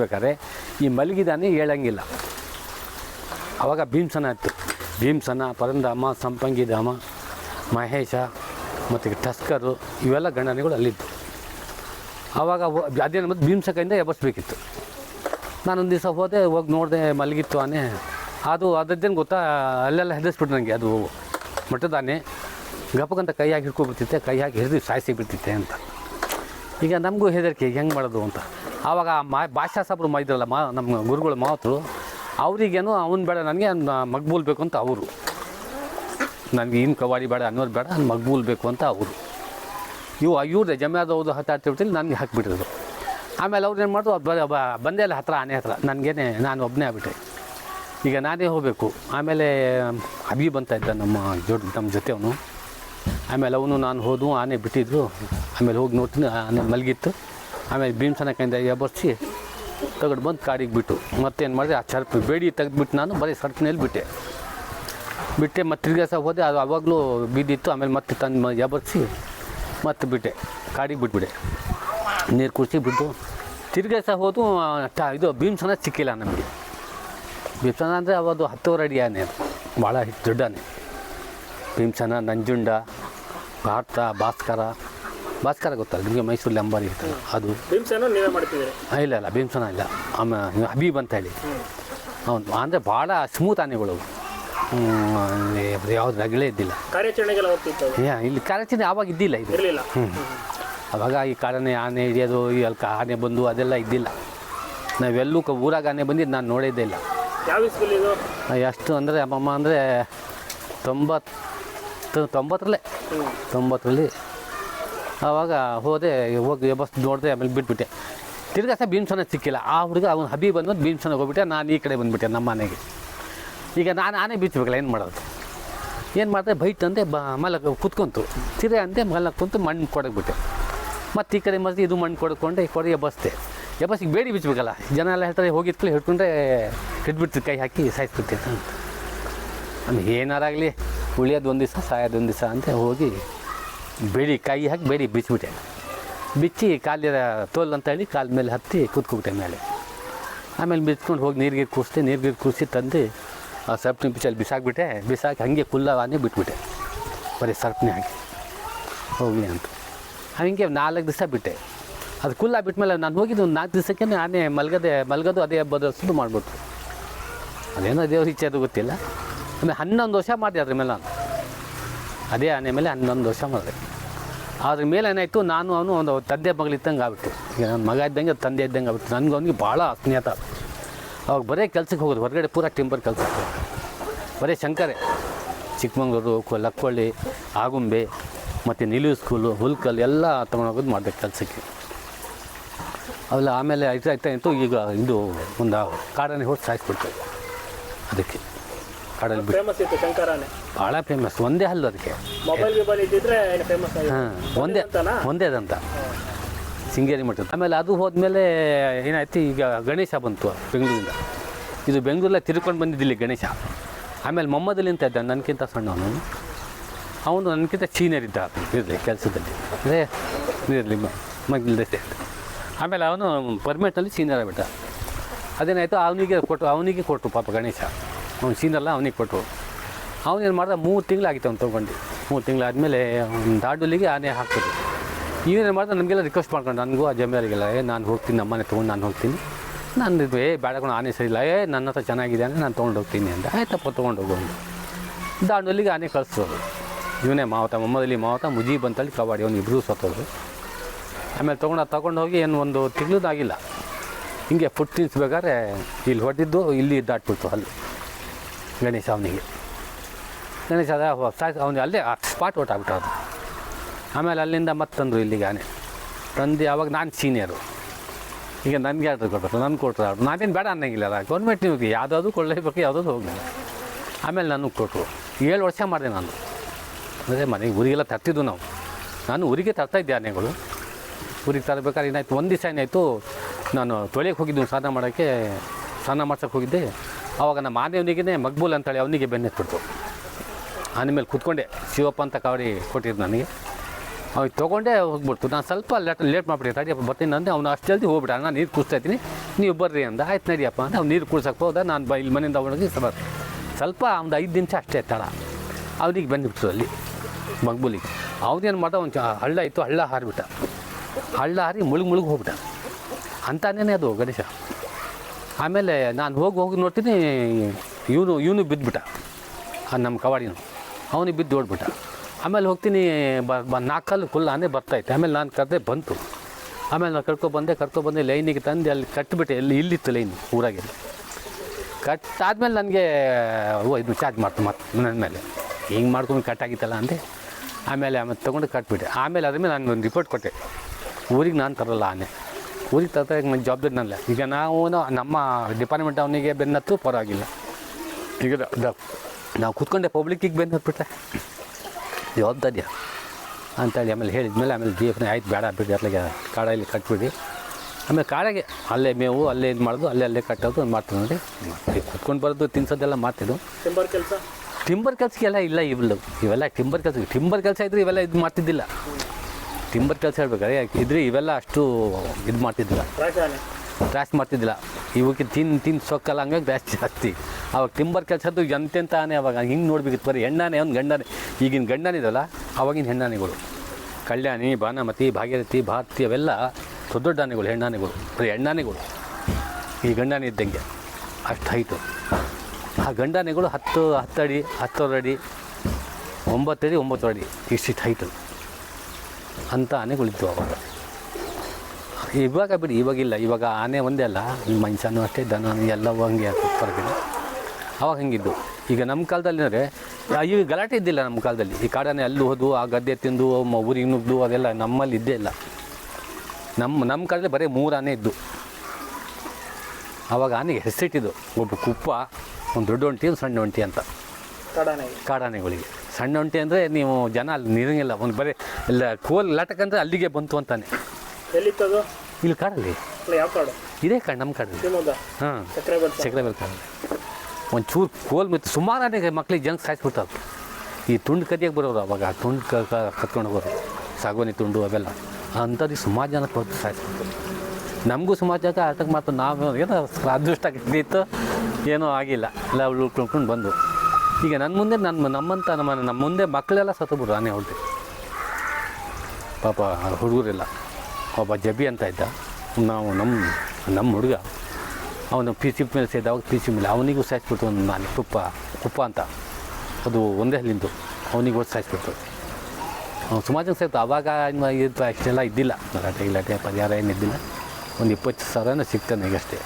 ಮಾಡ್ಬೇಕಾದ್ರೆ ಈ ಮಲಗಿದಾನೆ ಹೇಳಂಗಿಲ್ಲ. ಅವಾಗ ಭೀಮ್ಸನ ಇತ್ತು. ಭೀಮ್ಸನ ಪರಂಧಾಮ ಸಂಪಂಗಿಧಾಮ, ಮಹೇಶ ಮತ್ತು ಟಸ್ಕರು ಇವೆಲ್ಲ ಗಣನೆಗಳು ಅಲ್ಲಿದ್ದು. ಆವಾಗ ಅದೇನು ಮತ್ತು ಭೀಮ್ಸ ಕೈಯಿಂದ ಎಬ್ಬಸ್ಬೇಕಿತ್ತು. ನಾನೊಂದು ದಿವಸ ಹೋದೆ, ಹೋಗಿ ನೋಡಿದೆ ಮಲಗಿತ್ತು ಆನೆ. ಅದು ಅದದ್ದೇನು ಗೊತ್ತಾ? ಅಲ್ಲೆಲ್ಲ ಹೆದರ್ಸ್ಬಿಟ್ಟು ನನಗೆ ಅದು ಮಟ್ಟದಾನೆ ಗಪಕ್ಕಂತ ಕೈ ಹಾಕಿ ಹಿಡ್ಕೊಬಿಡ್ತಿತ್ತೆ ಕೈ ಹಾಕಿ ಹಿಡಿದು ಸಾಯಿಸಿ ಬಿಡ್ತಿತ್ತೆ ಅಂತ. ಈಗ ನಮಗೂ ಹೆದರಿಕೆ ಹೆಂಗೆ ಮಾಡೋದು ಅಂತ. ಆವಾಗ ಮಾ ಭಾಷಾ ಸಾಬ್ರು ಮಾ ಮಾ ನಮ್ಮ ಗುರುಗಳು ಮಾತ್ರ ಅವರಿಗೇನು ಅವನು ಬೇಡ, ನನಗೆ ಮಗ್ಬೂಲ್ ಬೇಕು ಅಂತ ಅವರು. ನನಗೆ ಇನ್ನು ಕವಾಡಿ ಬೇಡ ಅನ್ನೋದು ಬೇಡ ಮಗ್ಬೂಲ್ ಬೇಕು ಅಂತ ಅವರು. ಇವು ಜಮ್ಯಾದ ಹೌದು ಹತ್ತಾಡ್ತಿರ್ತೀನಿ ನನಗೆ ಹಾಕಿಬಿಟ್ಟಿದ್ರು ಆಮೇಲೆ ಅವ್ರು ಏನು ಮಾಡಿದ್ರು ಬಂದೇ ಇಲ್ಲ ಹತ್ರ, ಆನೆ ಹತ್ರ. ನನಗೇನೆ, ನಾನು ಒಬ್ಬನೇ ಆಗ್ಬಿಟ್ಟೆ. ಈಗ ನಾನೇ ಹೋಗಬೇಕು. ಆಮೇಲೆ, ಅಭಿ ಬಂತ ಇದ್ದ ನಮ್ಮ ಜೋಡ್ ನಮ್ಮ ಜೊತೆ ಅವನು ಆಮೇಲೆ ಅವನು ನಾನು ಹೋದು, ಆನೆ ಬಿಟ್ಟಿದ್ರು. ಆಮೇಲೆ ಹೋಗಿ ನೋಡ್ತೀನಿ, ಆನೆ ಮಲಗಿತ್ತು. ಆಮೇಲೆ ಭೀಮ್ಸನ ಕೈಯಿಂದ ಎಬ್ಬರ್ಸಿ ತಗೊಂಡು ಬಂದು ಕಾಡಿಗೆ ಬಿಟ್ಟು ಮತ್ತೇನು ಮಾಡಿದೆ, ಆ ಚರ್ಪ್ ಬೇಡಿ ತೆಗೆದುಬಿಟ್ಟು ನಾನು ಬರೀ ಸರ್ಪ್ನಲ್ಲಿ ಬಿಟ್ಟೆ. ಬಿಟ್ಟೆ ಮತ್ತೆ ತಿರ್ಗಿ ಹೋದೆ, ಅದು ಆವಾಗಲೂ ಬಿದ್ದಿತ್ತು ಆಮೇಲೆ ಮತ್ತೆ ತಂದು ಎಬ್ಬರಿಸಿ ಮತ್ತೆ ಬಿಟ್ಟೆ, ಕಾಡಿಗೆ ಬಿಟ್ಬಿಟ್ಟೆ. ನೀರು ಕುಡಿಸಿ ಬಿಟ್ಟು ತಿರ್ಗಿ ಸಹ ಹೋದು ಟ- ಇದು ಭೀಮ್ಸನ ಸಿಕ್ಕಿಲ್ಲ ನಮಗೆ. ಭೀಮ್ಸನ ಅಂದರೆ ಅವದು ಹತ್ತುವರೆ ಅಡಿ ಆನೆ ಅದು ಭಾಳ ದೊಡ್ಡ ಭೀಮ್ಸನ, ನಂಜುಂಡ, ಭಾರತ, ಭಾಸ್ಕರ ಭಾಸ್ಕರ ಗೊತ್ತಲ್ಲ ನಿಮಗೆ ಮೈಸೂರಲ್ಲಿ ಅಂಬಾರಿ ಇರ್ತಲ್ಲ ಅದು. ಇಲ್ಲ ಇಲ್ಲ ಭೀಮ್ಸನ ಇಲ್ಲ. ಆಮೇಲೆ ಹಬೀಬ್ ಅಂತ ಹೇಳಿ. ಹೌದು ಅಂದರೆ ಭಾಳ ಸ್ಮೂತ್ ಆನೆಗಳು ಯಾವುದು ರಗಳೆ ಇದ್ದಿಲ್ಲ. ಏ, ಇಲ್ಲಿ ಕಾರ್ಯಾಚರಣೆ ಆವಾಗ ಇದ್ದಿಲ್ಲ ಇದು. ಹ್ಞೂ ಅವಾಗ ಈ ಕಾಡನೆ ಆನೆ ಹಿಡಿಯೋದು ಈ ಅಲ್ಕ ಆನೆ ಬಂದು ಅದೆಲ್ಲ ಇದ್ದಿಲ್ಲ. ನಾವೆಲ್ಲೂ ಕ ಊರಾಗ ಆನೆ ಬಂದಿದ್ದು ನಾನು ನೋಡಿದ್ದೇ ಇಲ್ಲ. ಎಷ್ಟು ಅಂದರೆ ಅಮ್ಮಮ್ಮ ಅಂದರೆ ತೊಂಬತ್ತು ತೊಂಬತ್ತರಲ್ಲೇ. ತೊಂಬತ್ತರಲ್ಲಿ. ಆವಾಗ ಹೋದೆ, ಹೋಗಿ ಬಸ್ ನೋಡಿದೆ, ಆಮೇಲೆ ಬಿಟ್ಬಿಟ್ಟೆ. ತಿರ್ಗಾ ಸಹ ಭೀಮ್ಸನ ಸಿಕ್ಕಿಲ್ಲ. ಆ ಹುಡುಗ, ಅವ್ನು ಹಬಿ ಬಂದ್ಬಿಟ್ಟು ಭೀಮ್ಸನ ಹೋಗ್ಬಿಟ್ಟೆ, ನಾನು ಈ ಕಡೆ ಬಂದುಬಿಟ್ಟೆ ನಮ್ಮ ಮನೆಗೆ. ಈಗ ನಾನು ಆನೆ ಬೀಚ್ಬೇಕಲ್ಲ, ಏನು ಮಾಡೋದು? ಏನು ಮಾಡಿದೆ ಬೈಟ್ ಅಂದೆ, ಬ, ಮಲಗ, ಕುತ್ಕೊಂತು. ತಿರ್ಗಾ ಅಂದೆ, ಮಲಗ ಕುಂತು ಮಣ್ಣು ಕೊಡಕ್ಬಿಟ್ಟೆ ಮತ್ತು ಈ ಕಡೆ ಮತ್ತೆ ಇದು ಮಣ್ಣು ಕೊಡ್ಕೊಂಡೆ ಕೊಡಿ ಬಸ್ತೆ ಬಸ್ಸಿಗೆ ಬೇಡಿ ಬಿಚ್ಬೇಕಲ್ಲ. ಜನ ಎಲ್ಲ ಹೇಳ್ತಾರೆ ಹೋಗಿದ್ಕಲೆ ಹಿಡ್ಕೊಂಡ್ರೆ ಹಿಡ್ಬಿಡ್ತೀವಿ ಕೈ ಹಾಕಿ ಸಾಯಿಸ್ಬಿಡ್ತೀವಿ ಅಂತ. ಏನಾರಾಗಲಿ, ಉಳಿಯೋದು ಒಂದು ದಿವಸ, ಸಾಯೋದು ಒಂದು ದಿವಸ ಅಂತ ಹೋಗಿ ಬೇಡಿ ಕೈ ಹಾಕಿ ಬೇಡಿ ಬಿಚ್ಚಿಬಿಟ್ಟೆ. ಬಿಚ್ಚಿ ಕಾಲಿರ ತೋಲ್ ಅಂತ ಹೇಳಿ ಕಾಲ ಮೇಲೆ ಹತ್ತಿ ಕೂತ್ಕೊಬಿಟ್ಟೆ ಮೇಲೆ. ಆಮೇಲೆ ಬಿಚ್ಕೊಂಡು ಹೋಗಿ ನೀರಿಗೆ ನೀರು ನೀರಿಗೆ ಕೂರಿಸಿ ತಂದು ಆ ಸರ್ಪ್ನ ಬಿಚ್ಚಲ್ಲಿ ಬಿಸಾಕ್ಬಿಟ್ಟೆ. ಬಿಸಾಕಿ ಹಾಗೆ ಕುಲ್ಲ ಆನೆ ಬಿಟ್ಬಿಟ್ಟೆ. ಬರೀ ಸರ್ಪ್ನೇ ಹಾಕಿ ಹೋಗಲಿ ಅಂತ. ಹಾಗೆ ನಾಲ್ಕು ದಿವಸ ಬಿಟ್ಟೆ. ಅದು ಕುಲ್ಲ ಬಿಟ್ಮೇಲೆ ನಾನು ಹೋಗಿದ್ದು ಒಂದು ನಾಲ್ಕು ದಿವಸಕ್ಕೆ ಆನೆ ಮಲಗದೆ, ಮಲಗೋದು ಅದೇ ಸುದ್ದು ಮಾಡಿಬಿಟ್ರು. ಅದೇನೋ ದೇವ್ರ ಇಚ್ಛೆ ಅದು ಗೊತ್ತಿಲ್ಲ. ಆಮೇಲೆ ಹನ್ನೊಂದು ವರ್ಷ ಮಾಡಿದೆ ಅದ್ರ ಮೇಲೆ ನಾನು. ಅದೇ ಆನೆ ಮೇಲೆ ಹನ್ನೊಂದು ವರ್ಷ ಮಾಡಿದೆ. ಅದ್ರ ಮೇಲೆ ಏನಾಯಿತು, ನಾನು ಅವನು ಒಂದು ತಂದೆ ಮಗಳಿದ್ದಂಗೆ ಆಗ್ಬಿಟ್ಟು ಈಗ ನನ್ನ ಮಗ ಇದ್ದಂಗೆ ತಂದೆ ಇದ್ದಂಗೆ ಆಗ್ಬಿಟ್ಟು ನನಗೆ ಅವನಿಗೆ ಭಾಳ ಸ್ನೇಹಿತ ಅವಾಗ ಬರೀ ಕೆಲ್ಸಕ್ಕೆ ಹೋಗೋದು, ಹೊರಗಡೆ ಪೂರ ಟಿಂಬರ್ ಕೆಲಸಕ್ಕೆ ಬರೀ ಶಂಕರೆ, ಚಿಕ್ಕಮಂಗ್ಳೂರು ಲಕ್ಕೊಳ್ಳಿ, ಆಗುಂಬೆ, ಮತ್ತು ನಿಲುವು ಸ್ಕೂಲು ಹುಲ್ಕಲ್ ಎಲ್ಲ ತೊಗೊಂಡೋಗೋದು ಮಾಡಿದೆ ಕೆಲಸಕ್ಕೆ. ಅವೆಲ್ಲ ಆಮೇಲೆ ಆಯ್ತು, ಆಯ್ತಾ ಇತ್ತು ಈಗ ಇದು ಒಂದು ಕಾಡನ್ನು ಹೊಟ್ಟು ಸಾಯಿಸ್ಬಿಡ್ತು ಅದಕ್ಕೆ. ಬಿಟ್ಟು. ಫೇಮಸ್ ಇತ್ತು ಶಂಕರಾನೆ. ಭಾಳ ಫೇಮಸ್ ಒಂದೇ ಹಲ್ಲು ಅದಕ್ಕೆ. ಮೊಬೈಲ್ ಗಿಬೈಲ್ ಇದ್ದಿದ್ರೆ ಫೇಮಸ್ ಹಾಂ ಒಂದೇ? ಒಂದೇ ಅದಂತ ಶೃಂಗೇರಿ ಮಠದ. ಆಮೇಲೆ ಅದು ಹೋದ್ಮೇಲೆ ಏನಾಯ್ತು ಈಗ ಗಣೇಶ ಬಂತು ಬೆಂಗಳೂರಿಂದ. ಇದು ಬೆಂಗಳೂರಲ್ಲೇ ತಿರ್ಕೊಂಡು ಬಂದಿದ್ದಿಲ್ಲ ಗಣೇಶ. ಆಮೇಲೆ ಮೊಮ್ಮದಲ್ಲಿ ಅಂತ ಇದ್ದ? ನನಗಿಂತ ಸಣ್ಣವನು. ಅವನು ನನಗಿಂತ ಸೀನಿಯರ್ ಇದ್ದ ಇರಲಿ ಕೆಲಸದಲ್ಲಿ. ಅದೇ ಇರಲಿ ಮಗಿಲ್ದೆ ಆಮೇಲೆ ಅವನು ಪರ್ಮಿಟ್ನಲ್ಲಿ ಸೀನಿಯರ್ ಆಗ್ಬಿಟ್ಟ. ಅದೇನಾಯಿತು ಅವನಿಗೆ ಕೊಟ್ಟು ಅವನಿಗೆ ಕೊಟ್ಟರು ಪಾಪ ಗಣೇಶ. ಅವ್ನು ಸೀನಲ್ಲ ಅವನಿಗೆ ಕೊಟ್ಟರು. ಅವನೇನು ಮಾಡ್ದೆ, ಮೂರು ತಿಂಗಳಾಗಿತ್ತು ಅವ್ನು ತೊಗೊಂಡು. ಮೂರು ತಿಂಗಳಾದಮೇಲೆ ಅವ್ನು ದಾಡುಲಿಗೆ ಆನೆ ಹಾಕ್ತಿದ್ರು ಇವನೇನು ಮಾಡ್ದೆ ನಮಗೆಲ್ಲ ರಿಕ್ವೆಸ್ಟ್ ಮಾಡ್ಕೊಂಡು ನನಗೂ ಆ ಜಮೀನಿಗೆಲ್ಲ ಏ, ನಾನು ಹೋಗ್ತೀನಿ ನಮ್ಮನೆ ತೊಗೊಂಡು ನಾನು ಹೋಗ್ತೀನಿ. ನಾನು ಇದು, ಏ ಬೇಡಕೊಂಡು ಆನೆ ಸರಿ ಇಲ್ಲ. ಏ ನನ್ನ ಹತ್ರ ಚೆನ್ನಾಗಿದೆ ಅಂದರೆ ನಾನು ತೊಗೊಂಡು ಹೋಗ್ತೀನಿ ಅಂತ ಆಯ್ತಪ್ಪ, ತೊಗೊಂಡು ಹೋಗೋದು. ದಾಂಡೋಲಿಗೆ ಆನೆ ಕಳಿಸೋದು ಇವನೇ ಮಾವತ ಮೊಮ್ಮದಲ್ಲಿ ಮಾವತ, ಮುಜೀಬ್ ಅಂತೇಳಿ ಕಬಾಡಿ, ಅವ್ನು ಇಬ್ಬರೂ ಸತ್ತೋದು ಆಮೇಲೆ ತೊಗೊಂಡು, ತಗೊಂಡು ಹೋಗಿ ಏನು ಒಂದು ತಿಂಗಳದಾಗಿಲ್ಲ ಹಿಂಗೆ ಫುಟ್ ತಿನ್ಸ್ಬೇಕಾದ್ರೆ, ಇಲ್ಲಿ ಹೊಡೆದಿದ್ದು, ಇಲ್ಲಿ ದಾಟ್ಬಿಡ್ತು ಅಲ್ಲಿ. ಗಣೇಶ ಅವನಿಗೆ ಗಣೇಶ ಅದ ಸಾಯ್ಸ್ ಅವನು ಅಲ್ಲೇ, ಆ ಸ್ಪಾಟ್ ಔಟ್ ಆಗ್ಬಿಟ್ಟು ಆಮೇಲೆ ಅಲ್ಲಿಂದ ಮತ್ತೆ ತಂದರು ಇಲ್ಲಿಗೆ ಆನೆ. ತಂದು ಯಾವಾಗ ನಾನು ಸೀನಿಯರು ಈಗ ನನಗೆ ಯಾರು ಕೊಡ್ಬೇಕು ನನ್ನ ಕೊಟ್ಟರು ಆಡ್ರು ನಾನೇನು ಬೇಡ ಅನ್ನಂಗಿಲ್ಲ ಗೌರ್ಮೆಂಟ್ ನೀವು ಯಾವುದಾದ್ರು ಕೊಳ್ಳೇಬೇಕು ಯಾವುದಾದ್ರು ಹೋಗಲಿಲ್ಲ ಆಮೇಲೆ ನನಗೆ ಕೊಟ್ಟರು ಏಳು ವರ್ಷ ಮಾಡಿದೆ ನಾನು. ಅಂದರೆ ಮನೆಗೆ ಊರಿಗೆಲ್ಲ ತರ್ತಿದ್ದು ನಾವು. ನಾನು ಊರಿಗೆ ತರ್ತಾಯಿದ್ದೆ ಆನೆಗಳು. ಊರಿಗೆ ತರಬೇಕಾದ್ರೆ ಏನಾಯ್ತು ಒಂದು ದಿವಸ ಏನಾಯಿತು, ನಾನು ತೊಳೆಯಕ್ಕೆ ಹೋಗಿದ್ದು ಸ್ನಾನ ಮಾಡೋಕ್ಕೆ ಸ್ನಾನ ಮಾಡ್ಸೋಕೆ ಹೋಗಿದ್ದೆ. ಆವಾಗ ನಮ್ಮ ಆನೆಯವನಿಗೆ ಮಗ್ಬೂಲ್ ಅಂತೇಳಿ ಅವನಿಗೆ ಬೆನ್ನೆತ್ಬಿಡ್ತು ಆನೆ ಮೇಲೆ ಕೂತ್ಕೊಂಡೆ. ಶಿವಪ್ಪ ಅಂತ ಕಾವಡಿ ಕೊಟ್ಟಿದ್ದು ನನಗೆ. ಅವ್ನಿಗೆ ತೊಗೊಂಡೇ ಹೋಗ್ಬಿಡ್ತು. ನಾನು ಸ್ವಲ್ಪ ಲೇಟ್ ಲೇಟ್ ಮಾಡಿಬಿಟ್ಟೆ ತಡಿಯಪ್ಪ ಬರ್ತೀನಿ ಅಂದರೆ ಅವ್ನು ಅಷ್ಟು ಜಲ್ದಿ ಹೋಗ್ಬಿಟ್ಟ. ನಾನು ನೀರು ಕುಡಿಸ್ತಾ ಇದ್ದೀನಿ. ನೀವು ಬರ್ರಿ ಅಂದ. ಆಯ್ತು ನಡಿಯಪ್ಪ ಅಂತ ಅವ್ನು ನೀರು ಕುಡ್ಸಕ್ಕೆ ಹೋದ. ನಾನು ಬ, ಇಲ್ಲಿ ಮನೆಯಿಂದ ಅವನಿಗೆ ಸ್ವಲ್ಪ ಸ್ವಲ್ಪ ಒಂದು ಐದು ನಿಮಿಷ ಅಷ್ಟೇ ತಡ ಅವನಿಗೆ ಬಂದುಬಿಡ್ತು ಅಲ್ಲಿ, ಮಗ್ಬುಲಿಗೆ. ಅವನೇನು ಮಾಡ್ದ ಒಂದು ಹಳ್ಳ ಇತ್ತು, ಹಳ್ಳ ಹಾರಿಬಿಟ್ಟ. ಹಳ್ಳ ಹಾರಿ ಮುಳುಗು ಮುಳುಗು ಹೋಗ್ಬಿಟ್ಟ. ಅಂತಾನೇ ಅದು ಗಣೇಶ. ಆಮೇಲೆ ನಾನು ಹೋಗಿ ಹೋಗಿ ನೋಡ್ತೀನಿ, ಇವನು ಇವನು ಬಿದ್ದುಬಿಟ್ಟ ನಮ್ಮ ಕವಾಡಿನ. ಅವನಿಗೆ ಬಿದ್ದು ಓಡ್ಬಿಟ್ಟ. ಆಮೇಲೆ ಹೋಗ್ತೀನಿ, ಬ ನಾಲ್ಕಲ್ಲಿ ಫುಲ್ ಆನೆ ಬರ್ತಾಯಿತ್ತು ಆಮೇಲೆ ನಾನು ಕರೆದೆ ಬಂತು. ಆಮೇಲೆ ನಾನು ಕರ್ಕೊಬಂದೆ ಕರ್ಕೊಬಂದೆ ಲೈನಿಗೆ ತಂದು ಅಲ್ಲಿ ಕಟ್ಟಿಬಿಟ್ಟೆ ಎಲ್ಲಿ, ಇಲ್ಲಿತ್ತು ಲೈನ್ ಊರಾಗೆ. ಕಟ್ಟಾದ್ಮೇಲೆ ನನಗೆ, ಓ, ಇದು ಚಾರ್ಜ್ ಮಾಡ್ತು ಮತ್ತೆ ನನ್ನ ಮೇಲೆ. ಹಿಂಗೆ ಮಾಡ್ಕೊಂಡು ಕಟ್ಟಾಗಿತ್ತಲ್ಲ ಅಂದೆ. ಆಮೇಲೆ ಆಮೇಲೆ ತೊಗೊಂಡು ಕಟ್ಬಿಟ್ಟೆ ಆಮೇಲೆ ಅದ್ರ ಮೇಲೆ ನಾನು ಒಂದು ರಿಪೋರ್ಟ್ ಕೊಟ್ಟೆ. ಊರಿಗೆ ನಾನು ತರಲ್ಲ ಆನೆ. ಊರಿಗೆ ತರ್ತಾರೆ ನನ್ನ ಜವಾಬ್ದಾರಿ ನನ್ನಲ್ಲ ಈಗ ನಾವು ನಮ್ಮ ಡಿಪಾರ್ಟ್ಮೆಂಟ್ ಅವನಿಗೆ ಬೆನ್ನತ್ತು ಪರವಾಗಿಲ್ಲ. ಈಗ ನಾವು ಕೂತ್ಕೊಂಡೆ ಪಬ್ಲಿಕ್ಕಿಗೆ ಬೆನ್ನು ಹತ್ಬಿಟ್ರೆ ಜವಾಬ್ದಾರಿಯ? ಅಂತೇಳಿ ಆಮೇಲೆ ಹೇಳಿದ್ಮೇಲೆ ಆಮೇಲೆ ಜಿ ಎಫ್ನ ಆಯ್ತು ಬೇಡ ಬಿಡಿ ಅಲ್ಲಿಗೆ ಕಾಡಲ್ಲಿ ಕಟ್ಬಿಡಿ. ಆಮೇಲೆ ಕಾಡಾಗೆ ಅಲ್ಲೇ ಮೇವು ಅಲ್ಲೇ ಇದು ಮಾಡೋದು ಅಲ್ಲೇ ಅಲ್ಲೇ ಕಟ್ಟೋದು ಮಾಡ್ತೀವಿ ನೋಡಿ. ಕುತ್ಕೊಂಡು ಬರೋದು ತಿನ್ಸೋದೆಲ್ಲ ಮಾಡ್ತಿದ್ದು ಟಿಂಬರ್ ಕೆಲಸ? ಟಿಂಬರ್ ಕೆಲಸಕ್ಕೆಲ್ಲ ಇಲ್ಲ ಇವೆಲ್ಲ. ಇವೆಲ್ಲ ಟಿಂಬರ್ ಕೆಲಸ. ಟಿಂಬರ್ ಕೆಲಸ ಇದ್ರೆ ಇವೆಲ್ಲ ಇದು ಮಾಡ್ತಿದ್ದಿಲ್ಲ. ಟಿಂಬರ್ ಕೆಲಸ ಹೇಳ್ಬೇಕಾದ್ರೆ ಇದ್ರೆ ಇವೆಲ್ಲ ಅಷ್ಟು ಇದು ಮಾಡ್ತಿದ್ದಿಲ್ಲ. ಟ್ರಾಶ್ ಮಾಡ್ತಿದ್ದಿಲ್ಲ. ಇವಕ್ಕೆ ತಿನ್ ತಿನ್ ಸೊಕ್ಕಲ್ಲ, ಹಂಗಾಗಿ ಜಾಸ್ತಿ ಜಾಸ್ತಿ. ಅವಾಗ ಟಿಂಬರ್ ಕೆಲಸದ್ದು ಎಂತೆಂತ ಆನೆ ಅವಾಗ ಹಿಂಗೆ ನೋಡ್ಬೇಕಿತ್ತು. ಬರೀ ಹೆಣ್ಣಾನೆ ಒಂದು ಗಂಡಾನೆ. ಈಗಿನ ಗಂಡನಿದಲ್ಲ ಅವಾಗಿನ ಹೆಣ್ಣಾನೆಗಳು. ಕಲ್ಯಾಣಿ ಬಾನಮತಿ ಭಾಗ್ಯರಥಿ ಭಾರತಿ ಅವೆಲ್ಲ ದೊಡ್ಡ ದೊಡ್ಡ ಆನೆಗಳು ಹೆಣ್ಣಾನೆಗಳು. ಬರೀ ಹೆಣ್ಣಾನೆಗಳು. ಈ ಗಂಡಾನೆ ಇದ್ದಂಗೆ. ಅಷ್ಟು ಹೈಟು ಆ ಗಂಡಾನೆಗಳು ಹತ್ತು ಹತ್ತು ಅಡಿ ಹತ್ತುವರೆ ಅಡಿ ಒಂಬತ್ತು ಅಡಿ ಒಂಬತ್ತು ಅಡಿ ಇಷ್ಟಿಷ್ಟು ಹೈಟು ಅಂಥ ಆನೆಗಳಿದ್ವು ಅವಾಗ. ಇವಾಗ ಬಿಡಿ, ಇವಾಗಿಲ್ಲ. ಇವಾಗ ಆನೆ ಒಂದೇ ಅಲ್ಲ, ಈ ಮನುಷ್ಯನೂ ಅಷ್ಟೇ ದನ ಎಲ್ಲ ಹಂಗೆ ಹೊರಗಿಲ್ಲ ಅವಾಗ ಹಂಗಿದ್ದು ಈಗ ನಮ್ಮ ಕಾಲದಲ್ಲಿ ಅಂದರೆ ಈ ಗಲಾಟೆ ಇದ್ದಿಲ್ಲ ನಮ್ಮ ಕಾಲದಲ್ಲಿ. ಈ ಕಾಡಾನೆ ಅಲ್ಲಿ ಹೋದು, ಆ ಗದ್ದೆ ತಿಂದು ಊರಿಗೆ ನುಗ್ದು, ಅದೆಲ್ಲ ನಮ್ಮಲ್ಲಿ ಇದ್ದೇ ಇಲ್ಲ. ನಮ್ಮ ನಮ್ಮ ಕಾಲದಲ್ಲಿ ಬರೀ ಮೂರು ಆನೆ ಇದ್ದು. ಆವಾಗ ಆನೆಗೆ ಹೆಸರಿಟ್ಟಿದ್ದು ಒಬ್ಬ ಕುಪ್ಪ, ಒಂದು ದೊಡ್ಡ ಒಂಟಿ, ಒಂದು ಸಣ್ಣ ಒಂಟಿ ಅಂತ. ಕಾಡಾನೆಗಳಿಗೆ. ಸಣ್ಣ ಒಂಟಿ ಅಂದರೆ ನೀವು ಜನ ಅಲ್ಲಿ ನೀರಂಗಿಲ್ಲ ಒಂದು ಬರೀ ಇಲ್ಲ ಕೋಲ್ ಲಟಕಂದ್ರೆ ಅಲ್ಲಿಗೆ ಬಂತು ಅಂತಾನೆ. ಇಲ್ಲಿ ಕಾಡಲ್ಲಿ? ಯಾವ ಕಾಡು? ಇದೇ ಕಾಡು ನಮ್ಮ ಕಾಡಲ್ಲಿ. ಹಾಂ. ಸಕ್ಕರೆ ಬರ್ತ ಕಾಡು ಒಂದು ಚೂರು ಕೋಲ್ ಮತ್ತು ಸುಮಾರು ಆನೆಗೆ ಮಕ್ಳಿಗೆ ಜನಕ್ಕೆ ಸಾಯಿಸ್ಬಿಡ್ತಾರೆ ಈ ತುಂಡು ಕದಿಯಕ್ಕೆ ಬರೋರು ಅವಾಗ ತುಂಡು ಕ ಕತ್ಕೊಂಡು ಹೋಗೋರು. ಸಾಗುವಾನಿ ತುಂಡು ಅವೆಲ್ಲ. ಅಂಥದ್ದು ಸುಮಾರು ಜನಕ್ಕೆ ಕೊಟ್ಟು ಸಾಯಿಸ್ಬಿಡ್ತಾರೆ. ನಮಗೂ ಸುಮಾರು ಜಾಗ ಆಟಕ್ಕೆ ಮಾತ್ರ ನಾವು ಏನೋ ಅದೃಷ್ಟ ಇತ್ತು ಏನೋ ಆಗಿಲ್ಲ. ಎಲ್ಲ ಉಳ್ಕೊಂಡ್ಕೊಂಡು ಬಂದು. ಈಗ ನನ್ನ ಮುಂದೆ ನನ್ನ ನಮ್ಮಂತ ನಮ್ಮ ನಮ್ಮ ಮುಂದೆ ಮಕ್ಕಳೆಲ್ಲ ಸತ್ತುಬಿಟ್ರು ಆನೆ ಹೊರಟು ಪಾಪ ಹುಡುಗರೆಲ್ಲ. ಒಬ್ಬ ಜಬಿ ಅಂತ ಇದ್ದ. ನಾವು ನಮ್ಮ ನಮ್ಮ ಹುಡುಗ, ಅವನು ಪಿ ಸಿ ಮೇಲೆ ಸೇದ ಅವಾಗ ಪಿ ಸಿ ಮೇಲೆ ಅವನಿಗೂ ಸಾಯಿಸ್ಬಿಡ್ತು ಒಂದು ನಾನು ಕುಪ್ಪ ಕುಪ್ಪ ಅಂತ. ಅದು ಒಂದೇ ಹಲ್ಲಿಂದು ಅವನಿಗೆ ಒಟ್ಟು ಸಾಯಿಸ್ಬಿಡ್ತು ಅವ್ನು ಸುಮಾರು ಜನ ಸಾಯ್ತು ಆವಾಗ ಇದು ಅಷ್ಟೆಲ್ಲ ಇದ್ದಿಲ್ಲ. ಗಲಾಟೆ, ಗಿಲಾಟೆ, ಪರಿಹಾರ ಏನು ಇದ್ದಿಲ್ಲ ಒಂದು ಇಪ್ಪತ್ತು ಸಾವಿರನೂ ಸಿಗ್ತಾನೆ ಈಗಷ್ಟೇ